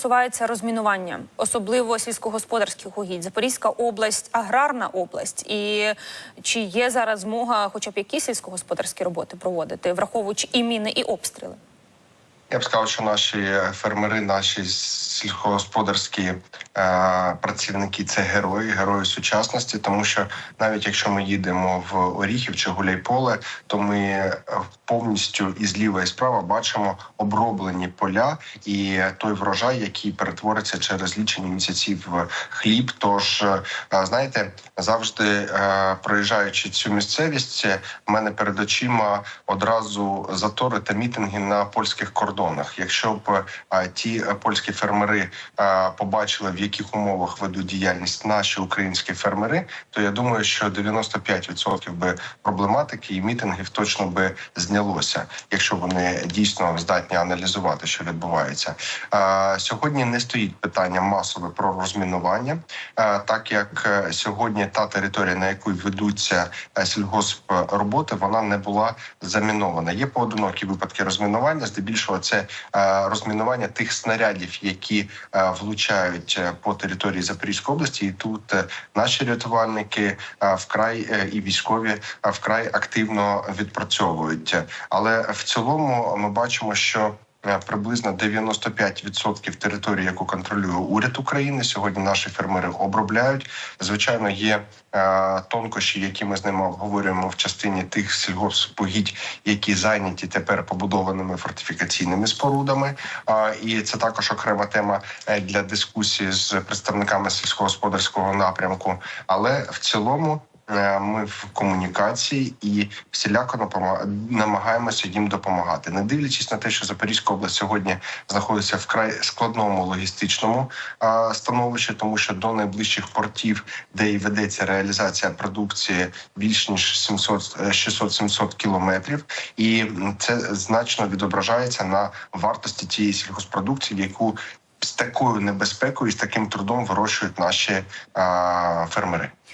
Стосувається розмінування, особливо сільськогосподарських угідь. Запорізька область, аграрна область. І чи є зараз змога, хоча б якісь сільськогосподарські роботи проводити, враховуючи і міни, і обстріли? Я б сказав, що наші фермери, наші сільськогосподарські працівники це герої, герої сучасності. Тому що навіть якщо ми їдемо в Оріхів чи Гуляйполе, то ми е, повністю і зліва і справа бачимо оброблені поля і той врожай, який перетвориться через лічені місяці в хліб. Тож е, знаєте, завжди е, проїжджаючи цю місцевість, в мене перед очима одразу затори та мітинги на польських кордонах. Якщо б е, ті е, польські фермери е, побачили, в яких умовах ведуть діяльність наші українські фермери, то я думаю, що 95% би проблематики і мітингів точно би знялося, якщо вони дійсно здатні аналізувати, що відбувається. Сьогодні не стоїть питання масове про розмінування, так як е, сьогодні та територія, на яку ведуться е, сільгоспроботи, вона не була замінована. Є поодинокі випадки розмінування. Здебільшого це е, розмінування тих снарядів, які влучають по території Запорізької області, і тут е, наші рятувальники е, вкрай е, і військові вкрай активно відпрацьовують. Але в цілому ми бачимо, що Приблизно 95% території, яку контролює уряд України, сьогодні наші фермери обробляють. Звичайно, є е, тонкощі, які ми з ними обговорюємо в частині тих сільгоспогідь, які зайняті тепер побудованими фортифікаційними спорудами. І це також окрема тема е, для дискусії з представниками сільськогосподарського напрямку. Але в цілому. Е, Ми в комунікації і всіляко намагаємося їм допомагати, не дивлячись на те, що Запорізька область сьогодні знаходиться в край складному логістичному становищі, тому що до найближчих портів, де і ведеться реалізація продукції, більш ніж 700, е, 600-700 кілометрів, і це значно відображається на вартості тієї сільгоспродукції, яку з такою небезпекою і з таким трудом вирощують наші а, фермери.